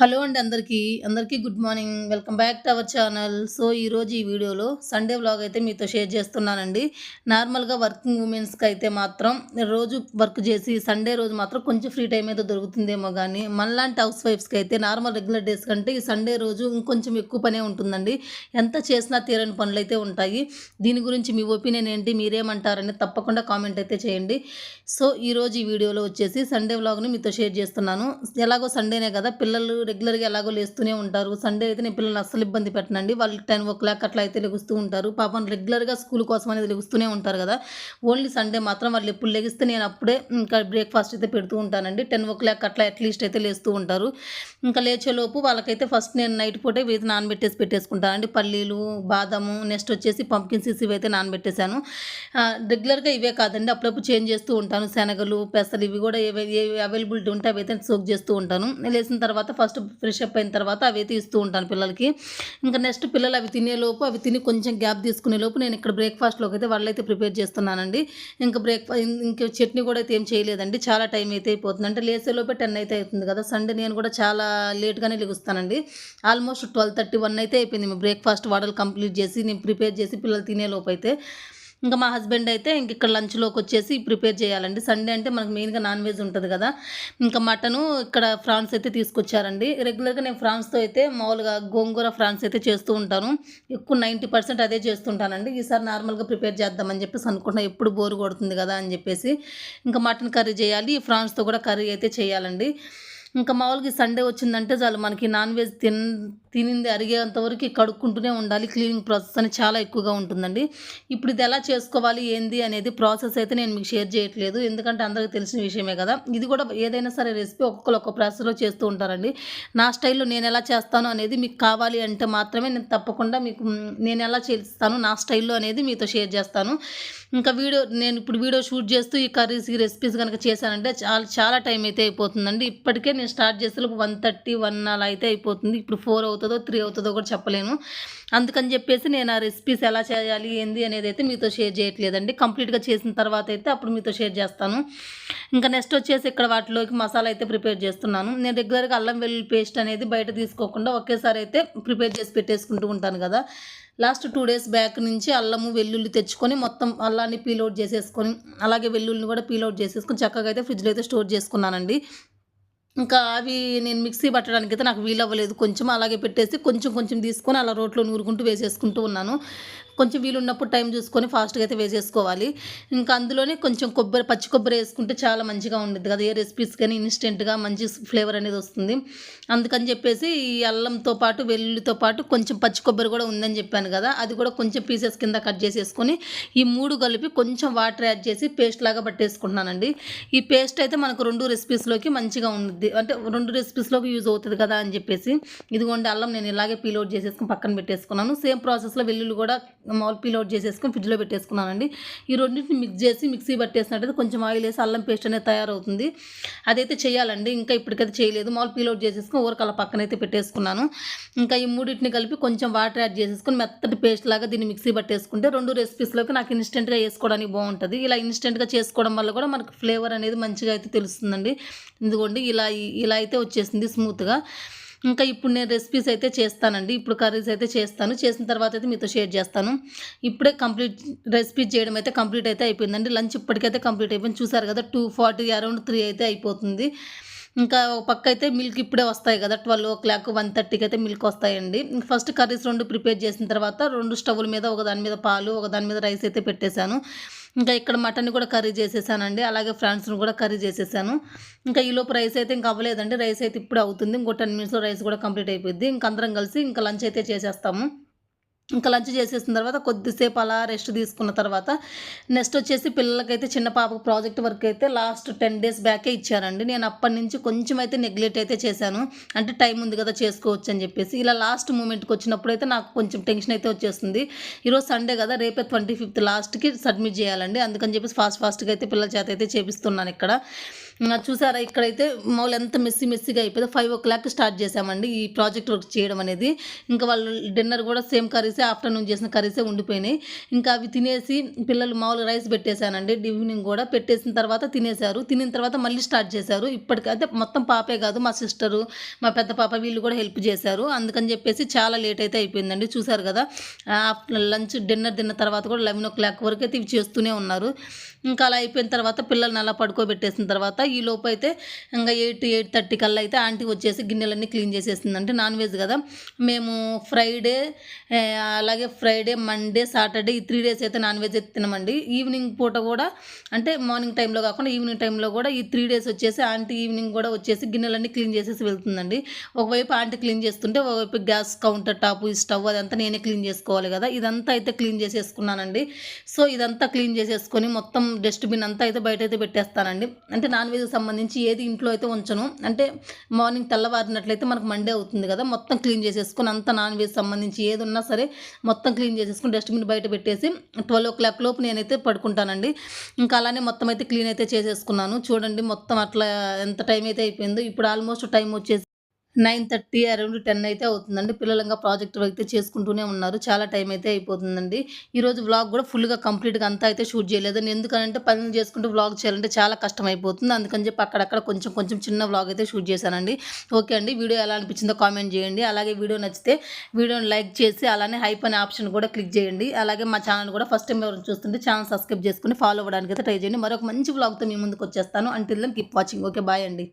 Hello అండి అందరికీ. అందరికీ good morning. Welcome back to our channel. So ఈరోజు ఈ వీడియోలో సండే వ్లాగ్ అయితే మీతో షేర్ చేస్తున్నానండి. నార్మల్గా వర్కింగ్ ఉమెన్స్కి అయితే మాత్రం రోజు వర్క్ చేసి సండే రోజు మాత్రం కొంచెం ఫ్రీ టైం అయితే దొరుకుతుందేమో కానీ మనలాంటి హౌస్ వైఫ్స్కి అయితే నార్మల్ రెగ్యులర్ డేస్ కంటే ఈ సండే రోజు ఇంకొంచెం ఎక్కువ పనే ఉంటుందండి. ఎంత చేసినా తీరని పనులు అయితే ఉంటాయి. దీని గురించి మీ ఒపీనియన్ ఏంటి? మీరేమంటారని తప్పకుండా కామెంట్ అయితే చేయండి. సో ఈరోజు ఈ వీడియోలో వచ్చేసి సండే వ్లాగ్ని మీతో షేర్ చేస్తున్నాను. ఎలాగో సండేనే కదా పిల్లలు రెగ్యులర్గా ఎలాగో లేస్తూనే ఉంటారు. సండే అయితే నేను పిల్లల్ని అస్సలు ఇబ్బంది పెట్టనండి. వాళ్ళు టెన్ ఓ క్లాక్ అట్లా అయితే లెగుస్తూ ఉంటారు. పాపం రెగ్యులర్గా స్కూల్ కోసం అనేది లెగుస్తూనే ఉంటారు కదా. ఓన్లీ సండే మాత్రం వాళ్ళు ఎప్పుడు లెగిస్తే నేను అప్పుడే ఇంకా బ్రేక్ఫాస్ట్ అయితే పెడుతూ ఉంటానండి. టెన్ ఓ క్లాక్ అట్లా అట్లీస్ట్ అయితే లేస్తూ ఉంటారు. ఇంకా లేచేలోపు వాళ్ళకైతే ఫస్ట్ నేను నైట్ పూటే వీటి నానబెట్టేసి పెట్టేసుకుంటానండి. పల్లీలు బాదము నెక్స్ట్ వచ్చేసి పంకిన్ సీస్ ఇవి అయితే నానబెట్టేశాను. రెగ్యులర్గా ఇవే కాదండి. అప్పుడప్పుడు చేంజ్ చేస్తూ ఉంటాను. శనగలు పెసలు ఇవి కూడా ఏవి ఏవి అవైలబిలిటీ ఉంటే అవి అయితే సోక్ చేస్తూ ఉంటాను. లేచిన తర్వాత ఫస్ట్ ఫ్రెష్ అప్ అయిన తర్వాత అవి అయితే ఇస్తూ ఉంటాను పిల్లలకి. ఇంకా నెక్స్ట్ పిల్లలు అవి తినేలోపు అవి తిని కొంచెం గ్యాప్ తీసుకునే లోపు నేను ఇక్కడ బ్రేక్ఫాస్ట్లోకి అయితే వాళ్ళైతే ప్రిపేర్ చేస్తున్నానండి. ఇంకా బ్రేక్ఫాస్ట్ ఇంకా చట్నీ కూడా అయితే ఏం చేయలేదండి. చాలా టైం అయితే అయిపోతుంది. అంటే లేసేలోపే టెన్ అయితే అవుతుంది కదా. సండే నేను కూడా చాలా లేట్గానే లెగుస్తానండి. ఆల్మోస్ట్ ట్వెల్వ్ థర్టీ వన్ అయితే అయిపోయింది. మేము బ్రేక్ఫాస్ట్ వాడలు కంప్లీట్ చేసి నేను ప్రిపేర్ చేసి పిల్లలు తినేలోపు అయితే ఇంకా మా హస్బెండ్ అయితే ఇంక ఇక్కడ లంచ్లోకి వచ్చేసి ప్రిపేర్ చేయాలండి. సండే అంటే మనకు మెయిన్గా నాన్ వెజ్ ఉంటుంది కదా. ఇంకా మటను ఇక్కడ ఫ్రాన్స్ అయితే తీసుకొచ్చారండి. రెగ్యులర్గా నేను ఫ్రాన్స్తో అయితే మామూలుగా గోంగూర ఫ్రాన్స్ అయితే చేస్తూ ఉంటాను. ఎక్కువ నైంటీ పర్సెంట్ అదే చేస్తుంటానండి. ఈసారి నార్మల్గా ప్రిపేర్ చేద్దామని చెప్పేసి అనుకుంటున్నా ఎప్పుడు బోరు కొడుతుంది కదా అని చెప్పేసి ఇంకా మటన్ కర్రీ చేయాలి. ఫ్రాన్స్తో కూడా కర్రీ అయితే చేయాలండి. ఇంకా మామూలుగా సండే వచ్చిందంటే చాలు మనకి నాన్ వెజ్ తిన్ తినింది అరిగేంత వరకు కడుక్కుంటూనే ఉండాలి. క్లీనింగ్ ప్రాసెస్ అని చాలా ఎక్కువగా ఉంటుందండి. ఇప్పుడు ఇది ఎలా చేసుకోవాలి ఏంది అనేది ప్రాసెస్ అయితే నేను మీకు షేర్ చేయట్లేదు. ఎందుకంటే అందరికీ తెలిసిన విషయమే కదా. ఇది కూడా ఏదైనా సరే రెసిపీ ఒక్కొక్కరు ఒక్కొక్క ప్రాసెస్లో చేస్తూ ఉంటారండి. నా స్టైల్లో నేను ఎలా చేస్తాను అనేది మీకు కావాలి అంటే మాత్రమే నేను తప్పకుండా మీకు నేను ఎలా చేస్తాను నా స్టైల్లో అనేది మీతో షేర్ చేస్తాను. ఇంకా వీడియో నేను ఇప్పుడు వీడియో షూట్ చేస్తూ ఈ కర్రీస్ ఈ రెసిపీస్ కనుక చేశానంటే చాలా చాలా టైం అయితే అయిపోతుందండి. ఇప్పటికే నేను స్టార్ట్ చేసే వన్ థర్టీ వన్ అలా అయితే అయిపోతుంది. ఇప్పుడు ఫోర్ అవుతుంది. అవుతుందో త్రీ అవుతుందో కూడా చెప్పలేను. అందుకని చెప్పేసి నేను ఆ రెసిపీస్ ఎలా చేయాలి ఏంది అనేది అయితే మీతో షేర్ చేయట్లేదండి. కంప్లీట్గా చేసిన తర్వాత అయితే అప్పుడు మీతో షేర్ చేస్తాను. ఇంకా నెక్స్ట్ వచ్చేసి ఇక్కడ వాటిలోకి మసాలా అయితే ప్రిపేర్ చేస్తున్నాను. నేను రెగ్యులర్గా అల్లం వెల్లుల్లి పేస్ట్ అనేది బయట తీసుకోకుండా ఒకేసారి అయితే ప్రిపేర్ చేసి పెట్టేసుకుంటూ ఉంటాను కదా. లాస్ట్ టూ డేస్ బ్యాక్ నుంచి అల్లము వెల్లుల్లి తెచ్చుకొని మొత్తం అల్లాన్ని పీల్అవుట్ చేసేసుకొని అలాగే వెల్లుల్లిని కూడా పీల్అవుట్ చేసేసుకొని చక్కగా అయితే ఫ్రిడ్జ్లో అయితే స్టోర్ చేసుకున్నానండి. ఇంకా అవి నేను మిక్సీ పట్టడానికి అయితే నాకు వీలు అవ్వలేదు కొంచెం అలాగే పెట్టేసి కొంచెం కొంచెం తీసుకొని అలా రోట్లో నూరుకుంటూ వేసేసుకుంటూ ఉన్నాను. కొంచెం వీలున్నప్పుడు టైం చూసుకొని ఫాస్ట్గా అయితే వేసేసుకోవాలి. ఇంకా అందులోనే కొంచెం కొబ్బరి పచ్చి కొబ్బరి వేసుకుంటే చాలా మంచిగా ఉండేది కదా. ఏ రెసిపీస్ కానీ ఇన్స్టెంట్గా మంచి ఫ్లేవర్ అనేది వస్తుంది. అందుకని చెప్పేసి ఈ అల్లంతో పాటు వెల్లుల్లితో పాటు కొంచెం పచ్చి కొబ్బరి కూడా ఉందని చెప్పాను కదా. అది కూడా కొంచెం పీసెస్ కింద కట్ చేసేసుకొని ఈ మూడు కలిపి కొంచెం వాటర్ యాడ్ చేసి పేస్ట్ లాగా పట్టేసుకుంటున్నానండి. ఈ పేస్ట్ అయితే మనకు రెండు రెసిపీస్లోకి మంచిగా ఉంటుంది అంటే రెండు రెసిపీస్లోకి యూజ్ అవుతుంది కదా అని చెప్పేసి. ఇదిగోండి అల్లం నేను ఇలాగే పీల్అవుట్ చేసేసుకుని పక్కన పెట్టేసుకున్నాను. సేమ్ ప్రాసెస్లో వెల్లుల్లి కూడా మామూలు పీల్అవుట్ చేసేసుకొని ఫ్రిడ్జ్లో పెట్టేసుకున్నానండి. ఈ రెండింటిని మిక్స్ చేసి మిక్సీ పట్టేసినట్టయితే కొంచెం ఆయిల్ వేసి అల్లం పేస్ట్ అనేది తయారవుతుంది. అదైతే చేయాలండి ఇంకా ఇప్పటికైతే చేయలేదు. మామూలు పీల్అవుట్ చేసేసుకొని ఊరికి అలా పక్కన అయితే పెట్టేసుకున్నాను. ఇంకా ఈ మూడింటిని కలిపి కొంచెం వాటర్ యాడ్ చేసేసుకొని మెత్తటి పేస్ట్ లాగా దీన్ని మిక్సీ పట్టేసుకుంటే రెండు రెసిపీస్లోకి నాకు ఇన్స్టెంట్గా వేసుకోవడానికి బాగుంటుంది. ఇలా ఇన్స్టెంట్గా చేసుకోవడం వల్ల కూడా మనకు ఫ్లేవర్ అనేది మంచిగా అయితే తెలుస్తుందండి. ఇదిగోండి ఇలా ఇలా అయితే వచ్చేసింది స్మూత్గా ఇంకా ఇప్పుడు నేను రెసిపీస్ అయితే చేస్తానండి. ఇప్పుడు కర్రీస్ అయితే చేస్తాను. చేసిన తర్వాత అయితే మీతో షేర్ చేస్తాను. ఇప్పుడే కంప్లీట్ రెసిపీ చేయడం అయితే కంప్లీట్ అయితే అయిపోయిందండి. లంచ్ ఇప్పటికైతే కంప్లీట్ అయిపోయింది. చూసారు కదా టూ ఫార్టీ అరౌండ్ త్రీ అయితే అయిపోతుంది. ఇంకా ఒక పక్క అయితే మిల్క్ ఇప్పుడే వస్తాయి కదా ట్వెల్వ్ ఓ క్లాక్ వన్ థర్టీకి అయితే మిల్క్ వస్తాయండి ఫస్ట్ కర్రీస్ రెండు ప్రిపేర్ చేసిన తర్వాత రెండు స్టవ్ల మీద ఒక దాని మీద పాలు ఒక దాని మీద రైస్ అయితే పెట్టేశాను. ఇంకా ఇక్కడ మటన్ కూడా కర్రీ చేసేసానండి. అలాగే ఫ్రాన్స్ను కూడా కర్రీ చేసేసాను. ఇంకా ఈ లోపు రైస్ అయితే ఇంకా అవ్వలేదండి. రైస్ అయితే ఇప్పుడు అవుతుంది. ఇంకో టెన్ మినిట్స్లో రైస్ కూడా కంప్లీట్ అయిపోద్ది ఇంక అందరం కలిసి ఇంకా లంచ్ అయితే చేసేస్తాము. ఇంకా లంచ్ చేసేసిన తర్వాత కొద్దిసేపు అలా రెస్ట్ తీసుకున్న తర్వాత నెక్స్ట్ వచ్చేసి పిల్లలకైతే చిన్న పాపకు ప్రాజెక్ట్ వర్క్ అయితే లాస్ట్ టెన్ డేస్ బ్యాకే ఇచ్చానండి నేను అప్పటి నుంచి కొంచెం అయితే నెగ్లెక్ట్ అయితే చేశాను. అంటే టైం ఉంది కదా చేసుకోవచ్చు అని చెప్పేసి. ఇలా లాస్ట్ మూమెంట్కి వచ్చినప్పుడు అయితే నాకు కొంచెం టెన్షన్ అయితే వచ్చేస్తుంది. ఈరోజు సండే కదా రేపే ట్వంటీ ఫిఫ్త్ లాస్ట్కి సబ్మిట్ చేయాలండి. అందుకని చెప్పేసి ఫాస్ట్ ఫాస్ట్గా అయితే పిల్లల చేత అయితే చేపిస్తున్నాను ఇక్కడ. చూసారా ఇక్కడైతే మామూలు ఎంత మెస్సి మెస్సిగా అయిపోయింది. ఫైవ్ ఓ క్లాక్ స్టార్ట్ చేసామండి ఈ ప్రాజెక్ట్ వర్క్ చేయడం అనేది. ఇంకా వాళ్ళు డిన్నర్ కూడా సేమ్ కర్రీసే ఆఫ్టర్నూన్ చేసిన కర్రీసే ఉండిపోయినాయి. ఇంకా అవి తినేసి పిల్లలు మామూలు రైస్ పెట్టేశానండి. ఈవినింగ్ కూడా పెట్టేసిన తర్వాత తినేశారు. తినిన తర్వాత మళ్ళీ స్టార్ట్ చేశారు. ఇప్పటికైతే మొత్తం పాపే కాదు మా సిస్టరు మా పెద్ద పాప వీళ్ళు కూడా హెల్ప్ చేశారు. అందుకని చెప్పేసి చాలా లేట్ అయితే అయిపోయిందండి. చూసారు కదా లంచ్ డిన్నర్ తిన్న తర్వాత కూడా లెవెన్ ఓ క్లాక్ వరకు అయితే ఇవి చేస్తూనే ఉన్నారు. ఇంకా అలా అయిపోయిన తర్వాత పిల్లల్ని అలా పడుకోబెట్టేసిన తర్వాత ఈ లోపు అయితే ఇంకా ఎయిట్ ఎయిట్ థర్టీ కల్లా అయితే ఆంటీ వచ్చేసి గిన్నెలన్నీ క్లీన్ చేసేసింది అంటే నాన్ వెజ్ కదా. మేము ఫ్రైడే అలాగే ఫ్రైడే మండే సాటర్డే ఈ త్రీ డేస్ అయితే నాన్ వెజ్ అయితే తినమండి. ఈవినింగ్ పూట కూడా అంటే మార్నింగ్ టైంలో కాకుండా ఈవినింగ్ టైంలో కూడా ఈ త్రీ డేస్ వచ్చేసి ఆంటీ ఈవినింగ్ కూడా వచ్చేసి గిన్నెలన్నీ క్లీన్ చేసేసి వెళ్తుందండి. ఒకవైపు ఆంటీ క్లీన్ చేస్తుంటే ఒకవైపు గ్యాస్ కౌంటర్ టాప్ ఈ స్టవ్ అదంతా నేనే క్లీన్ చేసుకోవాలి కదా. ఇదంతా అయితే క్లీన్ చేసేసుకున్నానండి. సో ఇదంతా క్లీన్ చేసేసుకొని మొత్తం డస్ట్బిన్ అంతా అయితే బయట అయితే పెట్టేస్తానండి. అంటే నాన్ వెజ్కి సంబంధించి ఏది ఇంట్లో అయితే ఉంచను. అంటే మార్నింగ్ తెల్లవారినట్లయితే మనకు మండే అవుతుంది కదా మొత్తం క్లీన్ చేసేసుకుని అంత నాన్ వెజ్ సంబంధించి ఏది ఉన్నా సరే మొత్తం క్లీన్ చేసేసుకుని డస్ట్బిన్ బయట పెట్టేసి ట్వెల్వ్ ఓ క్లాక్ లోపు నేనైతే పడుకుంటానండి. ఇంకా అలానే మొత్తం అయితే క్లీన్ అయితే చేసేసుకున్నాను. చూడండి మొత్తం అట్లా ఎంత టైం అయితే అయిపోయిందో. ఇప్పుడు ఆల్మోస్ట్ టైం వచ్చేసి నైన్ థర్టీ అరౌండ్ టెన్ అయితే అవుతుందండి. పిల్లలంగా ప్రాజెక్ట్ ప్రాజెక్ట్ అయితే చేసుకుంటూనే ఉన్నారు. చాలా టైం అయితే అయిపోతుందండి. ఈరోజు వ్లాగ్ కూడా ఫుల్గా కంప్లీట్గా అంతా అయితే షూట్ చేయలేదు. ఎందుకంటే పనులు చేసుకుంటూ వ్లాగ్ చేయాలంటే చాలా కష్టం అయిపోతుంది అందుకని చెప్పి అక్కడక్కడ కొంచెం కొంచెం చిన్న వ్లాగ్ అయితే షూట్ చేశానండి. ఓకే అండి. వీడియో ఎలా అనిపించిందో కామెంట్ చేయండి. అలాగే వీడియో నచ్చితే వీడియోని లైక్ చేసి అలానే హైప్ అనే ఆప్షన్ కూడా క్లిక్ చేయండి. అలాగే మా ఛానల్ కూడా ఫస్ట్ టైం ఎవరు చూస్తుంటే ఛానల్ సబ్స్క్రైబ్ చేసుకుని ఫాలో అవ్వడానికి అయితే ట్రై చేయండి. మరొక మంచి వ్లాగ్తో మీ ముందుకు వచ్చేస్తాను. Until then keep watching okay bye అండి.